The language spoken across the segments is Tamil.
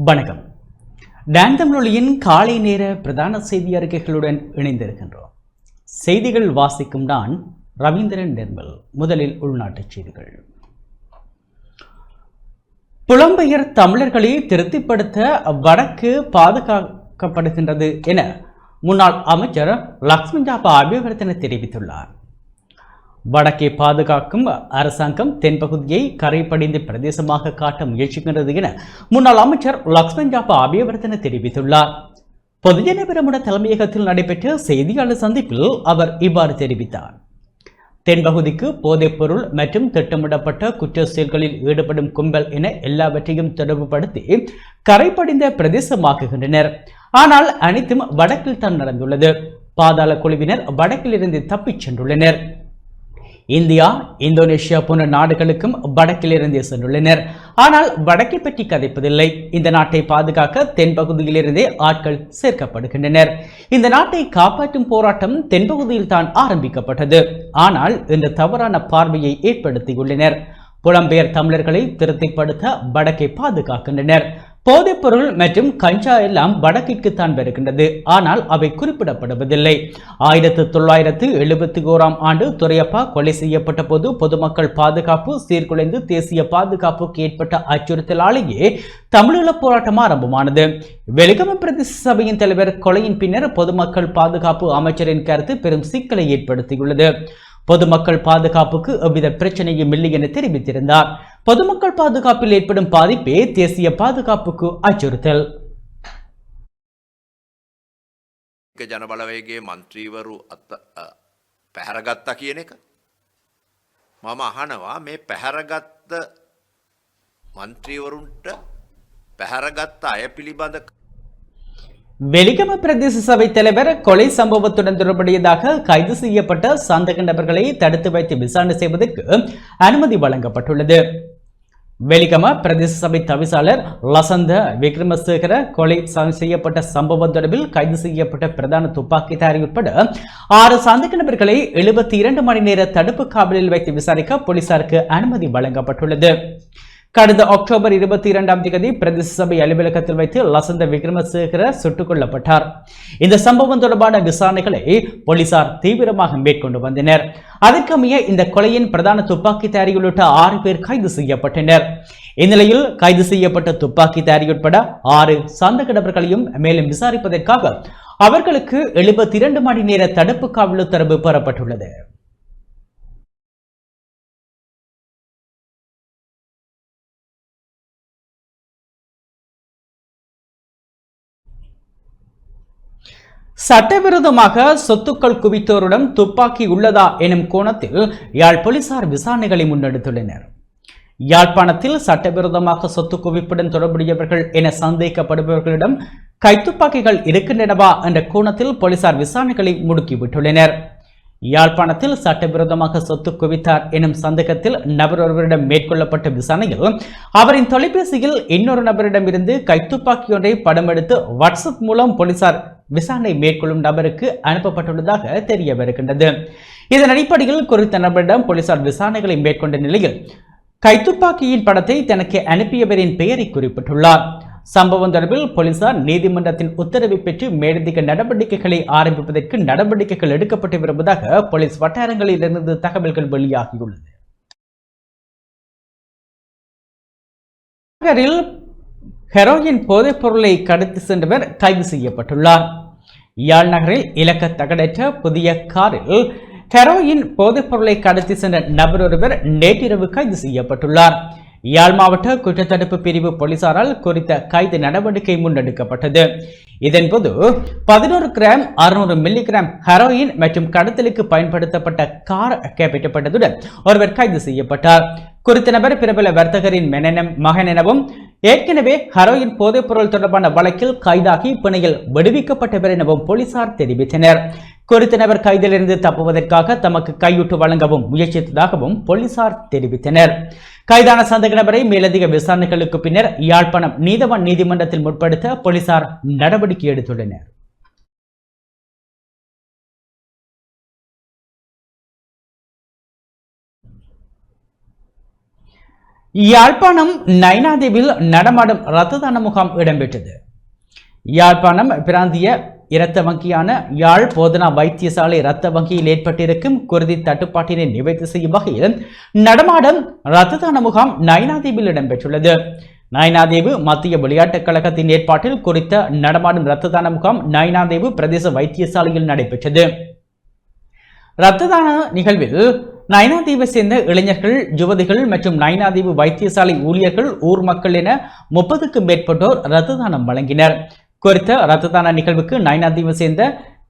வணக்கம். டான் காலை நேர பிரதான செய்தி அறிக்கைகளுடன் இணைந்திருக்கின்றோம். செய்திகள் வாசிக்கும் நான் ரவீந்திரன் நிர்மல் முதலில் உள்நாட்டுச் செய்திகள். புலம்பெயர் தமிழர்களை திருப்திப்படுத்த வடக்கு பாதுகாக்கப்படுகின்றது என முன்னாள் அமைச்சர் லக்ஷ்மண் ஜாபா அபிவர்த்தனை தெரிவித்துள்ளார். வடக்கே பாதுகாக்கும் அரசாங்கம் தென்பகுதியை கரைப்படைந்த பிரதேசமாக காட்ட முயற்சிக்கின்றது என முன்னாள் அமைச்சர் லக்ஷ்மண் ஜாபா அபியவர்தன தெரிவித்துள்ளார். பொதுஜன பெருமுன தலைமையகத்தில் நடைபெற்ற செய்தியாளர் சந்திப்பில் அவர் இவ்வாறு தெரிவித்தார். தென்பகுதிக்கு போதைப்பொருள் மற்றும் திட்டமிடப்பட்ட குற்ற செயல்களில் ஈடுபடும் கும்பல் என எல்லாவற்றையும் தொடர்புபடுத்தி கரைப்படிந்த பிரதேசமாக்குகின்றனர். ஆனால் அனைத்தும் வடக்கில் தான் நடந்துள்ளது. பாதாள குழுவினர் வடக்கில் இருந்து தப்பிச் சென்றுள்ளனர். இந்தியா இந்தோனேஷியா போன்ற நாடுகளுக்கும் வடக்கிலிருந்தே சென்றுள்ளனர். ஆனால் வடக்கை பற்றி கதைப்பதில்லை. இந்த நாட்டை பாதுகாக்க தென்பகுதியிலிருந்தே ஆட்கள் சேர்க்கப்படுகின்றனர். இந்த நாட்டை காப்பாற்றும் போராட்டம் தென்பகுதியில் தான் ஆரம்பிக்கப்பட்டது. ஆனால் இந்த தவறான பார்வையை ஏற்படுத்தியுள்ளனர். புலம்பெயர் தமிழர்களை திருப்திப்படுத்த வடக்கை பாதுகாக்கின்றனர். போதைப்பொருள் மற்றும் கஞ்சா எல்லாம் வடக்கிற்கு தான் வருகின்றது. ஆனால் அவை குறிப்பிடப்படுவதில்லை. ஆயிரத்து தொள்ளாயிரத்து எழுபத்தி ஓராம் ஆண்டு துரையப்பா கொலை செய்யப்பட்ட போது பொதுமக்கள் பாதுகாப்பு சீர்குலைந்து தேசிய பாதுகாப்புக்கு ஏற்பட்ட அச்சுறுத்தலாலேயே தமிழீழ போராட்டம் ஆரம்பமானது. வெளிகம பிரதேச சபையின் தலைவர் கொலையின் பின்னர் பொதுமக்கள் பாதுகாப்பு அமைச்சரின் கருத்து பெரும் சிக்கலை ஏற்படுத்தியுள்ளது. பொதுமக்கள் பாதுகாப்புக்கு எவ்வித பிரச்சனையும் இல்லை என தெரிவித்திருந்தார். பொதுமக்கள் பாதுகாப்பில் ஏற்படும் பாதிப்பே தேசிய பாதுகாப்புக்கு அச்சுறுத்தல் එක ජනබලවයගේ මන්ත්‍රීවරු අත්ත අ, පැහැරගත්තා කියන එක. මම අහනවා මේ පැහැරගත්ත මන්ත්‍රීවරුන්ට පැහැරගත්ත අය පිළිබඳ வெலிகம பிரதேச சபை தலைவர் கொலை சம்பவத்துடன் தொடர்புடையதாக கைது செய்யப்பட்ட சந்தக நபர்களை தடுத்து வைத்து விசாரணை செய்வதற்கு அனுமதி வழங்கப்பட்டுள்ளது வெலிகம பிரதேச சபை தவிசாளர் லசந்த விக்ரமசேகர கொலை செய்யப்பட்ட சம்பவம் தொடர்பில் கைது செய்யப்பட்ட பிரதான துப்பாக்கிதாரி உட்பட ஆறு சந்தக நபர்களை எழுபத்தி இரண்டு மணி நேர தடுப்பு காவலில் வைத்து விசாரிக்க போலீசாருக்கு அனுமதி வழங்கப்பட்டுள்ளது. கடந்த அக்டோபர் இருபத்தி இரண்டாம் தேதி பிரதேச சபை அலுவலகத்தில் வைத்து லசந்த விக்ரமசேகர சுட்டுக் கொல்லப்பட்டார் இந்த சம்பவம் தொடர்பான விசாரணைகளை போலீசார் தீவிரமாக மேற்கொண்டு வந்தனர். அதற்கமைய இந்த கொலையின் பிரதான துப்பாக்கிதாரி உள்ளிட்ட ஆறு பேர் கைது செய்யப்பட்டனர். இந்நிலையில் கைது செய்யப்பட்ட துப்பாக்கிதாரி உட்பட ஆறு சந்த நபர்களையும் மேலும் விசாரிப்பதற்காக அவர்களுக்கு எழுபத்தி இரண்டு மணி நேர தடுப்பு காவல் உத்தரவு பெறப்பட்டுள்ளது. சட்டவிரோதமாக சொத்துக்கள் குவித்தோரிடம் துப்பாக்கி உள்ளதா எனும் கோணத்தில் யாழ் போலீசார் விசாரணைகளை முன்னெடுத்துள்ளனர். யாழ்ப்பாணத்தில் சட்டவிரோதமாக சொத்து குவிப்புடன் தொடர்புடையவர்கள் என சந்தேகிக்கப்படுபவர்களிடம் கைத்துப்பாக்கிகள் இருக்கின்றனவா? என்ற கோணத்தில் போலீசார் விசாரணைகளை முடுக்கிவிட்டுள்ளனர். யாழ்ப்பாணத்தில் சட்டவிரோதமாக சொத்து குவித்தார் எனும் சந்தேகத்தில் நபர் ஒருவரிடம் மேற்கொள்ளப்பட்ட விசாரணையில் அவரின் தொலைபேசியில் இன்னொரு நபரிடமிருந்து கைத்துப்பாக்கி ஒன்றை படம் எடுத்து வாட்ஸ்அப் மூலம் போலீசார் விசாரணை மேற்கொள்ளும் நபருக்கு அனுப்பப்பட்டுள்ளதாக தெரிய வருகின்றது. இதன் அடிப்படையில் குறித்த நபரிடம் போலீசார் விசாரணைகளை மேற்கொண்ட நிலையில் கைத்துப்பாக்கியின் படத்தை தனக்கு அனுப்பியவரின் பெயரை குறிப்பிட்டுள்ளார். சம்பவம் தொடர்பில் போலீசார் நீதிமன்றத்தின் உத்தரவை பெற்று மேலதிக நடவடிக்கைகளை ஆரம்பிப்பதற்கு நடவடிக்கைகள் எடுக்கப்பட்டு வருவதாக போலீஸ் வட்டாரங்களிலிருந்து தகவல்கள் வெளியாகியுள்ளது. நகரில் ஹெரோயின் போதைப் பொருளை கடத்தி சென்றவர் கைது செய்யப்பட்டுள்ளார். யாழ் நகரில் இலக்க தகடற்ற புதிய காரில் ஹெரோயின் போதைப் பொருளை கடத்தி சென்ற நபர் ஒருவர் நேற்றிரவு கைது செய்யப்பட்டுள்ளார். யாழ் மாவட்ட குற்றத்தடுப்பு பிரிவு போலீசாரால் குறித்த கைது நடவடிக்கை முன்னெடுக்கப்பட்டது. இதன்போது பதினோரு கிராம் அறுநூறு மில்லிகிராம் ஹெரோயின் மற்றும் கடத்தலுக்கு பயன்படுத்தப்பட்ட கார் கைப்பற்றப்பட்டதுடன் ஒருவர் கைது செய்யப்பட்டார். குறித்த நபர் பிரபல வர்த்தகரின் மெனனம் மகன் எனவும் ஏற்கனவே ஹரோயின் போதைப் பொருள் தொடர்பான வழக்கில் கைதாகி பிணையில் விடுவிக்கப்பட்டவர் எனவும் போலீசார் தெரிவித்தனர். குறித்த நபர் கைதிலிருந்து தப்புவதற்காக தமக்கு கையூட்டு வழங்கவும் முயற்சித்ததாகவும் போலீசார் தெரிவித்தனர். கைதான சந்தேக நபரை மேலதிக விசாரணைகளுக்கு பின்னர் யாழ்ப்பாணம் நீதவான் நீதிமன்றத்தில் முற்படுத்த போலீசார் நடவடிக்கை எடுத்துள்ளனர். யாழ்ப்பாணம் நைனாதேவில் நடமாடும் இரத்த தான முகாம் இடம்பெற்றது. யாழ்ப்பாணம் பிராந்திய இரத்த வங்கியான யாழ் போதனா வைத்தியசாலை இரத்த வங்கியில் ஏற்பட்டிருக்கும் குருதி தட்டுப்பாட்டினை நிவர்த்தி செய்யும் வகையில் நடமாடும் இரத்த தான முகாம் நைனாதேவில் இடம்பெற்றுள்ளது. நயனாதேவு மத்திய விளையாட்டுக் கழகத்தின் ஏற்பாட்டில் குறித்த நடமாடும் இரத்த தான முகாம் நயனாதேவு பிரதேச வைத்தியசாலையில் நடைபெற்றது. இரத்த தான நிகழ்வில் நயனாதீவை சேர்ந்த இளைஞர்கள் யுவதிகள் மற்றும் நயனாதீவு வைத்தியசாலை ஊழியர்கள் ஊர் மக்கள் என முப்பதுக்கும் மேற்பட்டோர் இரத்த தானம் வழங்கினர். குறித்த ரத்ததான நிகழ்வுக்கு நயனாதீவு சேர்ந்த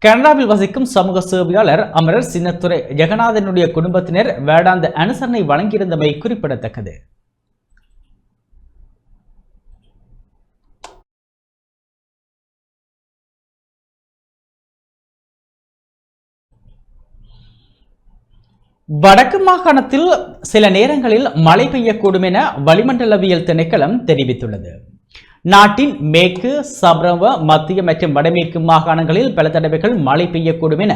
கனடாவில் வசிக்கும் சமூக சேவையாளர் அமரர் சின்னத்துறை ஜெகநாதனுடைய குடும்பத்தினர் வேடாந்த அனுசரணை வழங்கியிருந்தமை குறிப்பிடத்தக்கது. வடக்கு மாகாணத்தில் சில நேரங்களில் மழை பெய்யக்கூடும் என வளிமண்டலவியல் திணைக்களம் தெரிவித்துள்ளது. நாட்டின் மேற்கு சப்ரவ மத்திய மற்றும் வடமேற்கு மாகாணங்களில் பல தடவைகள் மழை பெய்யக்கூடும் என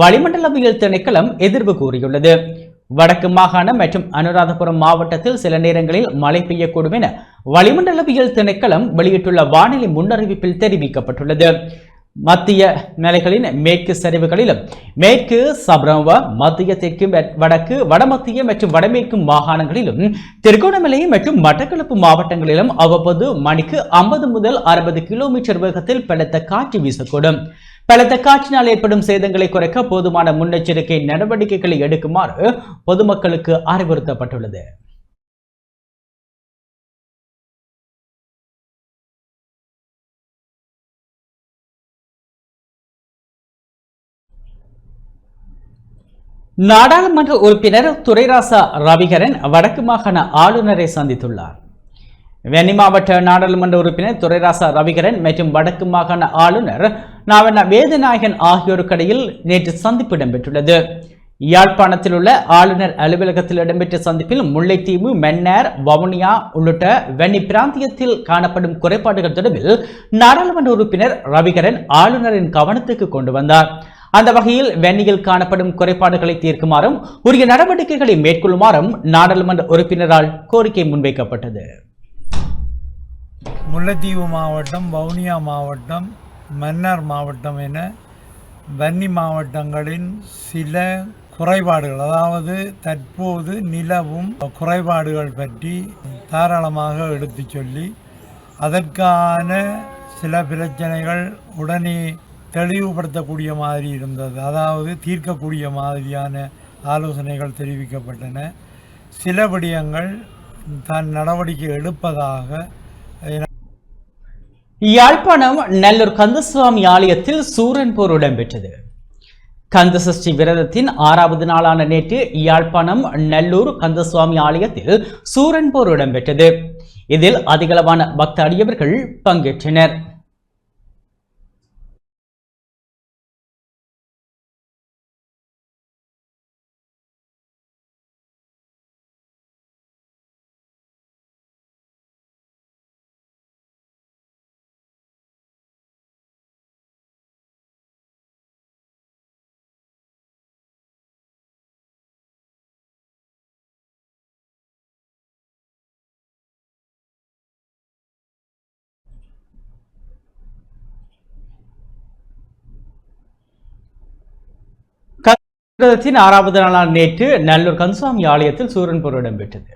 வளிமண்டலவியல் திணைக்களம் எதிர்வு கூறியுள்ளது. வடக்கு மாகாணம் மற்றும் அனுராதபுரம் மாவட்டத்தில் சில நேரங்களில் மழை பெய்யக்கூடும் என வளிமண்டலவியல் திணைக்களம் வெளியிட்டுள்ள வானிலை முன்னறிவிப்பில் தெரிவிக்கப்பட்டுள்ளது. மத்திய நிலைகளின் மேற்கு சரிவுகளிலும் மேற்கு சபரவ மத்திய தெற்கு வடக்கு வடமத்திய மற்றும் வடமேற்கு மாகாணங்களிலும் திருகோணமலை மற்றும் மட்டக்களப்பு மாவட்டங்களிலும் அவ்வப்போது மணிக்கு 50 முதல் 60 கிலோமீட்டர் வேகத்தில் பலத்த காற்று வீசக்கூடும். பலத்த காற்றினால் ஏற்படும் சேதங்களை குறைக்க போதுமான முன்னெச்சரிக்கை நடவடிக்கைகளை எடுக்குமாறு பொதுமக்களுக்கு அறிவுறுத்தப்பட்டுள்ளது. நாடாளுமன்ற உறுப்பினர் துரைராசா ரவிகரன் வடக்கு மாகாண ஆளுநரை சந்தித்துள்ளார். வெனி மாவட்ட நாடாளுமன்ற உறுப்பினர் துரைராசா ரவிகரன் மற்றும் வடக்கு மாகாண ஆளுநர் நாவண்ண வேதநாயகன் ஆகியோருக்கிடையில் நேற்று சந்திப்பு இடம்பெற்றுள்ளது. யாழ்ப்பாணத்தில் உள்ள ஆளுநர் அலுவலகத்தில் இடம்பெற்ற சந்திப்பில் முல்லைத்தீவு மென்னர் வவுனியா உள்ளிட்ட வெண்ணி பிராந்தியத்தில் காணப்படும் குறைபாடுகள் தொடர்பில் நாடாளுமன்ற உறுப்பினர் ரவிகரன் ஆளுநரின் கவனத்துக்கு கொண்டு வந்தார். அந்த வகையில் வெண்ணியில் காணப்படும் குறைபாடுகளை தீர்க்குமாறும் உரிய நடவடிக்கைகளை மேற்கொள்ளுமாறும் நாடாளுமன்ற உறுப்பினரால் கோரிக்கை முன்வைக்கப்பட்டது. முல்லைத்தீவு மாவட்டம் வவுனியா மாவட்டம் மன்னார் மாவட்டம் என வன்னி மாவட்டங்களின் சில குறைபாடுகள் அதாவது தற்போது நிலவும் குறைபாடுகள் பற்றி தாராளமாக எடுத்துச் சொல்லி அதற்கான சில பிரச்சனைகள் உடனே தெளிவுபடுத்தக்கூடிய மாதிரி இருந்தது. அதாவது தீர்க்கக்கூடிய மாதிரியான ஆலோசனைகள் தெரிவிக்கப்பட்டன. சில விடயங்கள் தான் நடவடிக்கை எடுப்பதாக யாழ்ப்பாணம் நல்லூர் கந்தசுவாமி ஆலயத்தில் சூரன் போர் இடம்பெற்றது. கந்தசஷ்டி விரதத்தின் ஆறாவது நாளான நேற்று யாழ்ப்பாணம் நல்லூர் கந்தசுவாமி ஆலயத்தில் சூரன் போர் இடம்பெற்றது. இதில் அதிகளவான பக்த அடியவர்கள் பங்கேற்றனர். விரதத்தின் ஆறாவது நாளான நேற்று நல்லூர் கந்தசாமி ஆலயத்தில் சூரன் போர் இடம்பெற்றது.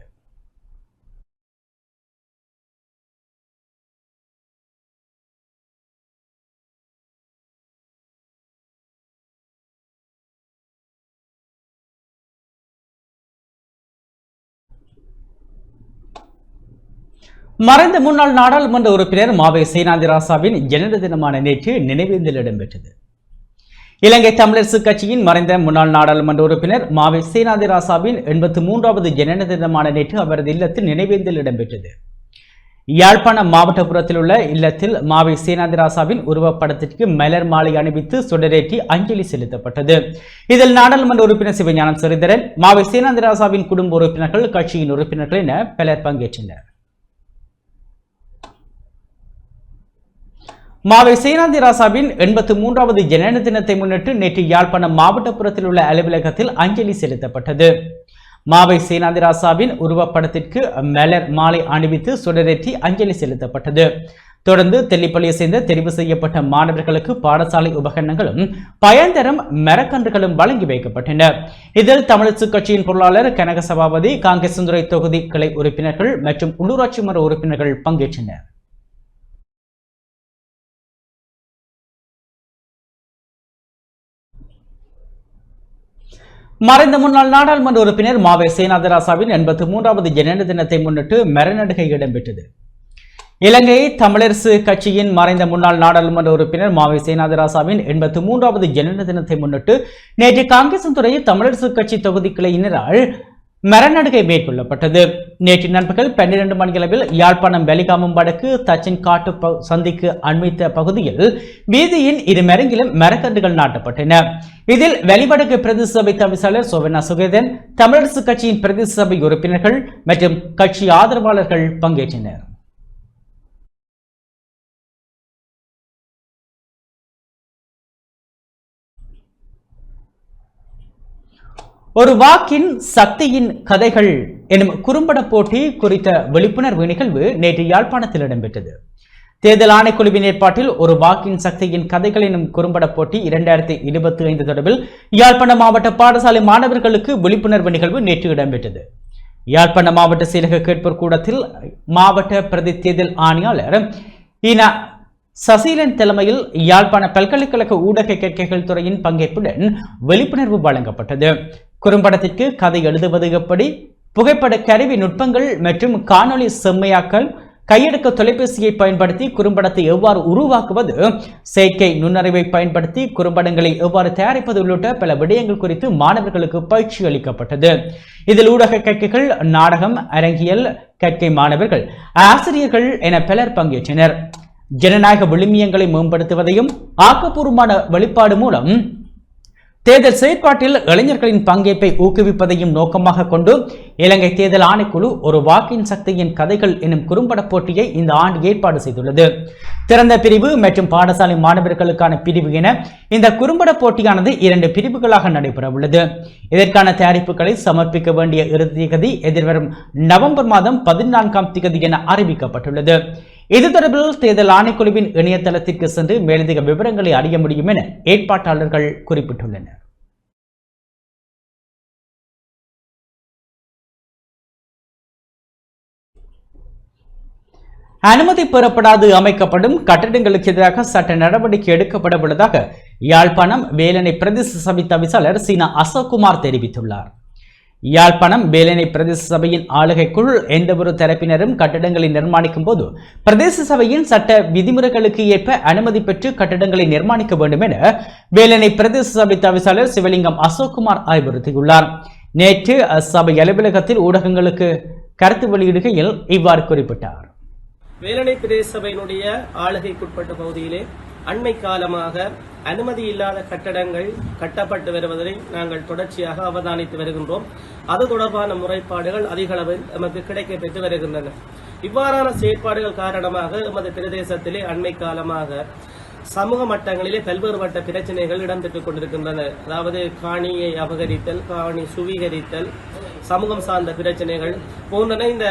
மறைந்த முன்னாள் நாடாளுமன்ற உறுப்பினர் மாவை சீனாந்திராசாவின் ஜனன தினமான நேற்று நினைவேந்தல் இடம்பெற்றது. இலங்கை தமிழரசு கட்சியின் மறைந்த முன்னாள் நாடாளுமன்ற உறுப்பினர் மாவை சேனாதிராசாவின் எண்பத்தி மூன்றாவது ஜனன தினமான நேற்று அவரது இல்லத்தில் நினைவேந்தல் இடம்பெற்றது. யாழ்ப்பாணம் மாவட்டபுரத்தில் உள்ள இல்லத்தில் மாவை சேனாதிராசாவின் உருவப்படத்திற்கு மலர் மாலை அணிவித்து சுடரேற்றி அஞ்சலி செலுத்தப்பட்டது. இதில் நாடாளுமன்ற உறுப்பினர் சிவஞானம் சிறிதரன் மாவை சேனாதிராசாவின் குடும்ப உறுப்பினர்கள் கட்சியின் உறுப்பினர்கள் என பலர் பங்கேற்றனர். மாவை சீனாந்தி ராசாவின் எண்பத்தி மூன்றாவது ஜனன தினத்தை முன்னிட்டு நேற்று யாழ்ப்பாணம் மாவட்டப்புறத்தில் உள்ள அலுவலகத்தில் அஞ்சலி செலுத்தப்பட்டது. மாவை சேனாதிராசாவின் உருவப்படத்திற்கு மலர் மாலை அணிவித்து சுடரேற்றி அஞ்சலி செலுத்தப்பட்டது. தொடர்ந்து தெல்லிப்பள்ளியை சேர்ந்த தெரிவு செய்யப்பட்ட மாணவர்களுக்கு பாடசாலை உபகரணங்களும் பயன்தரும் மரக்கன்றுகளும் வழங்கி வைக்கப்பட்டன. இதில் தமிழரசு கட்சியின் பொருளாளர் கனக சபாபதி காங்கேசந்துறை தொகுதி கிளை உறுப்பினர்கள் மற்றும் உள்ளூராட்சி மன்ற உறுப்பினர்கள் பங்கேற்றனர். மறைந்த முன்னாள் நாடாளுமன்ற உறுப்பினர் மாவே சேனாதராசாவின் எண்பத்தி மூன்றாவது ஜனன தினத்தை முன்னிட்டு மரநடுகை இடம்பெற்றது. இலங்கை தமிழரசு கட்சியின் மறைந்த முன்னாள் நாடாளுமன்ற உறுப்பினர் மாவை சேனாதராசாவின் எண்பத்தி மூன்றாவது ஜனன தினத்தை முன்னிட்டு நேற்று காங்கேசன்துறை தமிழரசு கட்சி தொகுதி கிளையினரால் மரநடுகை மேற்கொள்ளப்பட்டது. நேற்று நண்பர்கள் பன்னிரண்டு மணியளவில் யாழ்ப்பாணம் வெலிகாமம் வடக்கு தச்சின் காட்டு சந்திக்கு அண்மித்த பகுதியில் வீதியின் இரு மரங்கிலும் மரக்கன்றுகள் நாட்டப்பட்டன. இதில் வெளிவடக்கு பிரதேச சபை தவிசாளர் சோவனா சுகேதன் தமிழரசு கட்சியின் பிரதேச சபை உறுப்பினர்கள் மற்றும் கட்சி ஆதரவாளர்கள் பங்கேற்றனர். ஒரு வாக்கின் சக்தியின் கதைகள் எனும் குறும்பட போட்டி குறித்த விழிப்புணர்வு நிகழ்வு நேற்று யாழ்ப்பாணத்தில் இடம்பெற்றது. தேர்தல் ஆணைக்குழுவின் ஏற்பாட்டில் ஒரு வாக்கின் சக்தியின் கதைகள் எனும் குறும்பட போட்டி இரண்டாயிரத்தி இருபத்தி ஐந்து தொடர்பில் யாழ்ப்பாணம் மாவட்ட பாடசாலை மாணவர்களுக்கு விழிப்புணர்வு நிகழ்வு நேற்று இடம்பெற்றது. யாழ்ப்பாண மாவட்ட செயலக கேட்போர் கூடத்தில் மாவட்ட பிரதி தேர்தல் ஆணையாளர் இன சசீலன் தலைமையில் யாழ்ப்பாண பல்கலைக்கழக ஊடக கேட்கைகள் துறையின் பங்கேற்புடன் விழிப்புணர்வு வழங்கப்பட்டது. குறும்படத்திற்கு கதை எழுதுவது எப்படி? புகைப்பட கருவி நுட்பங்கள் மற்றும் காணொளி செம்மையாக்கல் கையெடுக்க தொலைபேசியை பயன்படுத்தி குறும்படத்தை எவ்வாறு உருவாக்குவது? செயற்கை நுண்ணறிவை பயன்படுத்தி குறும்படங்களை எவ்வாறு தயாரிப்பது உள்ளிட்ட பல விடயங்கள் குறித்து மாணவர்களுக்கு பயிற்சி அளிக்கப்பட்டது. இதில் ஊடக கற்கைகள் நாடகம் அரங்கியல் கற்கை மாணவர்கள் ஆசிரியர்கள் என பலர் பங்கேற்றனர். ஜனநாயக விழுமியங்களை மேம்படுத்துவதையும் ஆக்கப்பூர்வமான வெளிப்பாடு மூலம் தேர்தல் செயற்பாட்டில் இளைஞர்களின் பங்கேற்பை ஊக்குவிப்பதையும் நோக்கமாக கொண்டு இலங்கை தேர்தல் ஆணைக்குழு ஒரு வாக்கின் சக்தியின் கதைகள் எனும் குறும்பட போட்டியை இந்த ஆண்டு ஏற்பாடு செய்துள்ளது. திறந்த பிரிவு மற்றும் பாடசாலை மாணவர்களுக்கான பிரிவு என இந்த குறும்பட போட்டியானது இரண்டு பிரிவுகளாக நடைபெற உள்ளது இதற்கான தயாரிப்புகளை சமர்ப்பிக்க வேண்டிய இறுதி தேதி எதிர்வரும் நவம்பர் மாதம் பதினான்காம் திகதி என அறிவிக்கப்பட்டுள்ளது. இது தொடர்பில் தேர்தல் ஆணைக்குழுவின் இணையதளத்திற்கு சென்று மேலதிக விவரங்களை அறிய முடியும் என ஏற்பாட்டாளர்கள் குறிப்பிட்டுள்ளனர். அனுமதி பெறப்படாது அமைக்கப்படும் கட்டடங்களுக்கு எதிராக சட்ட நடவடிக்கை எடுக்கப்பட உள்ளதாக யாழ்ப்பாணம் வேலனை பிரதேச சபை தவிசாளர் சீனா அசோக்குமார் தெரிவித்துள்ளார். யாழ்ப்பாணம் வேலனை பிரதேச சபையின் ஆளுகைக்குள் எந்தவொரு தரப்பினரும் கட்டடங்களை நிர்மாணிக்கும் போது பிரதேச சபையின் சட்ட விதிமுறைகளுக்கு ஏற்ப அனுமதி பெற்று கட்டடங்களை நிர்மாணிக்க வேண்டும் என வேலனை பிரதேச சபை தவிசாளர் சிவலிங்கம் அசோக்குமார் அறிவுறுத்தியுள்ளார். நேற்று அச்சபை அலுவலகத்தில் ஊடகங்களுக்கு கருத்து வெளியிடுகையில் இவ்வாறு குறிப்பிட்டார். வேலனை பிரதேச சபையினுடைய ஆளுகைக்குட்பட்ட பகுதியிலே அண்மை காலமாக அனுமதி இல்லாத கட்டடங்கள் கட்டப்பட்டு வருவதை நாங்கள் தொடர்ச்சியாக அவதானித்து வருகின்றோம். அது தொடர்பான முறைப்பாடுகள் அதிக அளவில் நமக்கு கிடைக்கப்பெற்று வருகின்றன. இவ்வாறான செயற்பாடுகள் காரணமாக எமது பிரதேசத்திலே அண்மை காலமாக சமூக மட்டங்களிலே பல்வேறுபட்ட பிரச்சனைகள் இடம்பெற்றுக் கொண்டிருக்கின்றன. அதாவது காணியை அபகரித்தல் காணி சுவீகரித்தல் சமூகம் சார்ந்த பிரச்சனைகள் போன்றன இந்த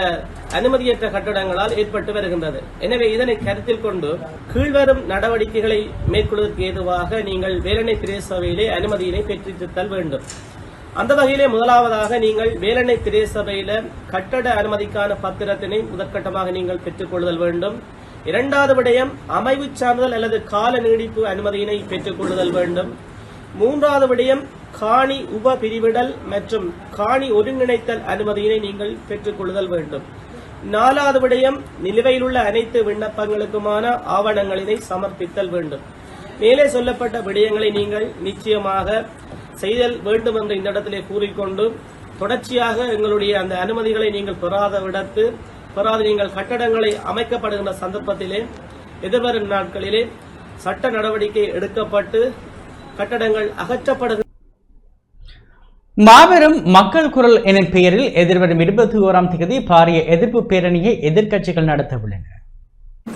அனுமதியற்ற கட்டடங்களால் ஏற்பட்டு வருகின்றது. எனவே இதனை கருத்தில் கொண்டு கீழ்வரும் நடவடிக்கைகளை மேற்கொள்வதற்கு ஏதுவாக நீங்கள் வேலணை பிரதேச சபையிலே அனுமதியினை பெற்றிருத்தல் வேண்டும். அந்த வகையிலே முதலாவதாக நீங்கள் வேலணை பிரதேச சபையில கட்டட அனுமதிக்கான பத்திரத்தினை முதற்கட்டமாக நீங்கள் பெற்றுக்கொள்ளுதல் வேண்டும். இரண்டாவது விடயம் அமைவு சான்றிதழ் அல்லது கால நீடிப்பு அனுமதியினை பெற்றுக்கொள்ளுதல் வேண்டும். மூன்றாவது விடயம் காணி உப பிரிவிடல் மற்றும் காணி ஒருங்கிணைத்தல் அனுமதியினை நீங்கள் பெற்றுக்கொள்ளுதல் வேண்டும். நாலாவது விடயம் நிலுவையில் உள்ள அனைத்து விண்ணப்பங்களுக்குமான ஆவணங்களினை சமர்ப்பித்தல் வேண்டும். மேலே சொல்லப்பட்ட விடயங்களை நீங்கள் நிச்சயமாக செய்தல் வேண்டும் என்று இந்த இடத்திலே கூறிக்கொண்டு தொடர்ச்சியாக எங்களுடைய அந்த அனுமதிகளை நீங்கள் பெறாத விடத்து பெறாத நீங்கள் கட்டடங்களை அமைக்கப்படுகின்ற சந்தர்ப்பத்திலே எதிர்வரும் நாட்களிலே சட்ட நடவடிக்கை எடுக்கப்பட்டு கட்டடங்கள் அகற்றப்படுகிற மாபெரும் மக்கள் குரல் எனும் பெயரில் எதிர்வரும் இருபத்தி ஓராம் தேதி பாரிய எதிர்ப்பு பேரணியை எதிர்க்கட்சிகள் நடத்த உள்ளன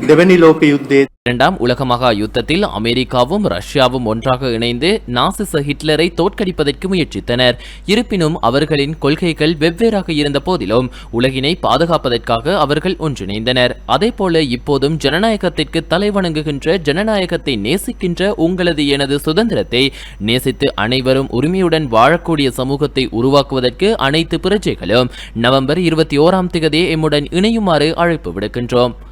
දෙවැනි ලෝක යුද්ධයේ இரண்டாம் உலக மகா யுத்தத்தில் அமெரிக்காவும் ரஷ்யாவும் ஒன்றாக இணைந்து நாசிச ஹிட்லரை தோற்கடிப்பதற்கு முயற்சித்தனர் இருப்பினும் அவர்களின் கொள்கைகள் வெவ்வேறாக இருந்த போதிலும் உலகினை பாதுகாப்பதற்காக அவர்கள் ஒன்றிணைந்தனர் அதேபோல இப்போதும் ஜனநாயகத்திற்கு தலைவணங்குகின்ற ஜனநாயகத்தை நேசிக்கின்ற உங்களது எனது சுதந்திரத்தை நேசித்து அனைவரும் உரிமையுடன் வாழக்கூடிய சமூகத்தை உருவாக்குவதற்கு அனைத்து பிரஜைகளும் நவம்பர் இருபத்தி ஓராம் தேதி எம்முடன் இணையுமாறு அழைப்பு விடுக்கின்றோம் කියන්න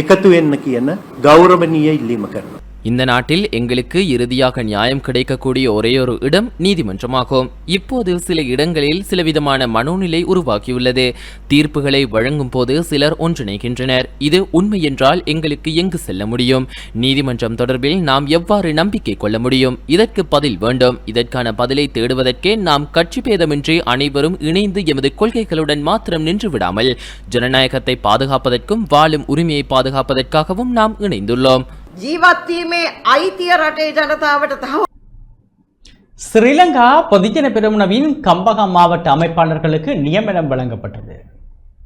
එකතු වෙන්න කියන ගෞරවනීය ඉල්ලීම කරනවා. இந்த நாட்டில் எங்களுக்கு இறுதியாக நியாயம் கிடைக்கக்கூடிய ஒரே ஒரு இடம் நீதிமன்றமாகும். இப்போது சில இடங்களில் சிலவிதமான மனோநிலை உருவாகியுள்ளது. தீர்ப்புகளை வழங்கும் போது சிலர் ஒன்றிணைகின்றனர். இது உண்மை என்றால் எங்களுக்கு எங்கு செல்ல முடியும்? நீதிமன்றம் தொடர்பில் நாம் எவ்வாறு நம்பிக்கை கொள்ள முடியும்? இதற்கு பதில் வேண்டும். இதற்கான பதிலை தேடுவதற்கே நாம் கட்சி பேதமின்றி அனைவரும் இணைந்து எமது கொள்கைகளுடன் மாத்திரம் நின்று விடாமல் ஜனநாயகத்தை பாதுகாப்பதற்கும் வாழும் உரிமையை பாதுகாப்பதற்காகவும் நாம் இணைந்துள்ளோம். ජීවත්වීමේ අයිතිය රටේ ජනතාවට තව ஸ்ரீலங்கா பொதுஜன பெருமுனவின் கம்பகா மாவட்ட அமைப்பாளர்களுக்கு நியமனம் வழங்கப்பட்டது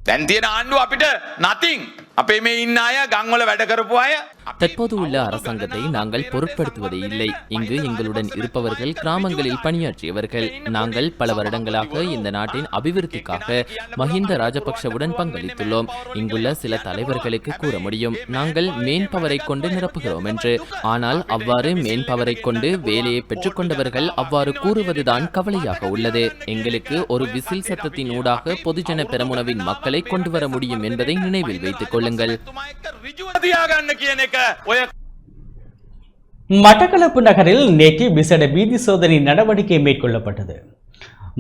දැන් තියෙන ආණ්ඩුව අපිට නතින් අපේ මේ ඉන්න අය ගංවල වැඩ කරපු අය தற்போது உள்ள அரசாங்கத்தை நாங்கள் பொருட்படுத்துவதே இல்லை. இங்கு எங்களுடன் இருப்பவர்கள் கிராமங்களில் பணியாற்றியவர்கள். நாங்கள் பல வருடங்களாக இந்த நாட்டின் அபிவிருத்திக்காக மஹிந்த ராஜபக்ஷவுடன் பங்களித்துள்ளோம். இங்குள்ள சில தலைவர்களுக்கு கூற முடியும் நாங்கள் மேன் பவரை கொண்டு நிரப்புகிறோம் என்று. ஆனால் அவ்வாறு மேன் பவரை கொண்டு வேலையை பெற்றுக்கொண்டவர்கள் அவ்வாறு கூறுவதுதான் கவலையாக உள்ளது. எங்களுக்கு ஒரு விசில் சத்தத்தின் ஊடாக பொதுஜன பெரமுனவின் மக்களை கொண்டு வர முடியும் என்பதை நினைவில் வைத்துக் கொள்ளுங்கள். மட்டக்களப்பு நகரில் நேற்று விசேட வீதி சோதனை நடவடிக்கை மேற்கொள்ளப்பட்டது.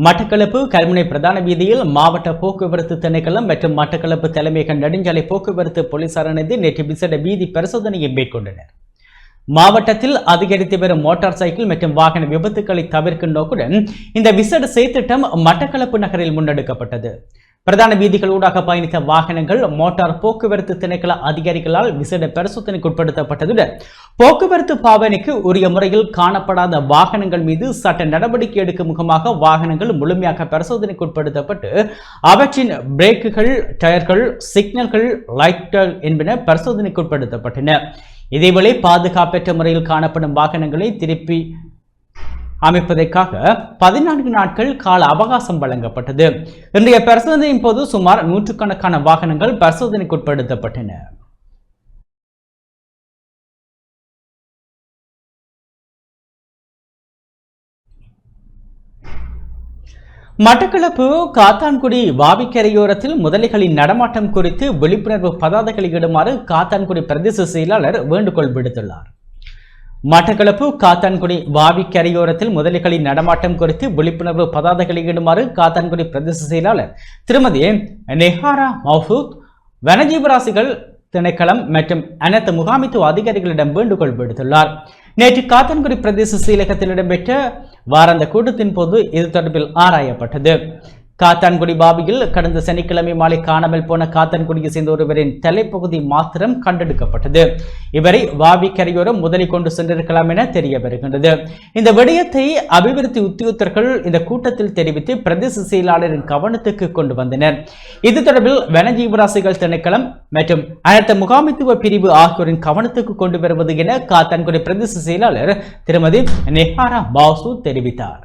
மட்டக்களப்பு கல்முனை பிரதான வீதியில் மாவட்ட போக்குவரத்து திணைக்களம் மற்றும் மட்டக்களப்பு தலைமையக நெடுஞ்சாலை போக்குவரத்து போலீசார் இணைந்து நேற்று விசேட வீதி பரிசோதனையை மேற்கொண்டனர். மாவட்டத்தில் அதிகரித்து வரும் மோட்டார் சைக்கிள் மற்றும் வாகன விபத்துக்களை தவிர்க்கும் நோக்குடன் இந்த விசேட செய்திட்டம் மட்டக்களப்பு நகரில் முன்னெடுக்கப்பட்டது. பிரதான வீதிகளூடாக பயணித்த வாகனங்கள் மோட்டார் போக்குவரத்து திணைக்கள அதிகாரிகளால் விசேட பரிசோதனைக்கு உட்படுத்தப்பட்டதுடன் போக்குவரத்து பாவனைக்கு உரிய முறையில் காணப்படாத வாகனங்கள் மீது சட்ட நடவடிக்கை எடுக்கும் முகமாக வாகனங்கள் முழுமையாக பரிசோதனைக்கு உட்படுத்தப்பட்டு அவற்றின் பிரேக்குகள் டயர்கள் சிக்னல்கள் லைட்கள் என்பன பரிசோதனைக்கு உட்படுத்தப்பட்டன. இதேவேளை பாதுகாப்பற்ற முறையில் காணப்படும் வாகனங்களை திருப்பி அமைப்பதற்காக பதினான்கு நாட்கள் கால அவகாசம் வழங்கப்பட்டது. இன்றைய பரிசோதனையின் போது சுமார் நூற்றுக்கணக்கான வாகனங்கள் பரிசோதனைக்கு உட்படுத்தப்பட்டன. மட்டக்களப்பு காத்தான்குடி வாவிக்கரையோரத்தில் முதலைகளின் நடமாட்டம் குறித்து விழிப்புணர்வு பதாதைகளை இடுமாறு காத்தான்குடி பிரதேச செயலாளர் வேண்டுகோள் விடுத்துள்ளார். மட்டக்களப்பு காத்தான்குடி வாவி கரையோரத்தில் முதலிகளின் நடமாட்டம் குறித்து விழிப்புணர்வு பதாதைகளை இடுமாறு காத்தான்குடி பிரதேச செயலாளர் திருமதி நெஹாரா மௌசூத் வனஜீவராசிகள் திணைக்களம் மற்றும் அனைத்து முகாமித்துவ அதிகாரிகளிடம் வேண்டுகோள் விடுத்துள்ளார். நேற்று காத்தான்குடி பிரதேச செயலகத்தில் இடம்பெற்ற வாராந்த கூட்டத்தின் போது இது தொடர்பில் ஆராயப்பட்டது. காத்தான்குடி பாபியில் கடந்த சனிக்கிழமை மாலை காணாமல் போன காத்தான்குடியை சேர்ந்த ஒருவரின் தலைப்பகுதி மாத்திரம் கண்டெடுக்கப்பட்டது. இவரை வாவி கரையோரம் முதலி கொண்டு சென்றிருக்கலாம் என தெரிய வருகின்றது இந்த விடயத்தை அபிவிருத்தி உத்தியோகத்தர்கள் இந்த கூட்டத்தில் தெரிவித்து பிரதேச செயலாளரின் கவனத்துக்கு கொண்டு வந்தனர். இது தொடர்பில் வனஜீவராசிகள் திணைக்களம் மற்றும் அனைத்து முகாமித்துவ பிரிவு ஆகியோரின் கவனத்துக்கு கொண்டு வருவது என காத்தான்குடி பிரதேச செயலாளர் திருமதி நெஹாரா பாசு தெரிவித்தார்.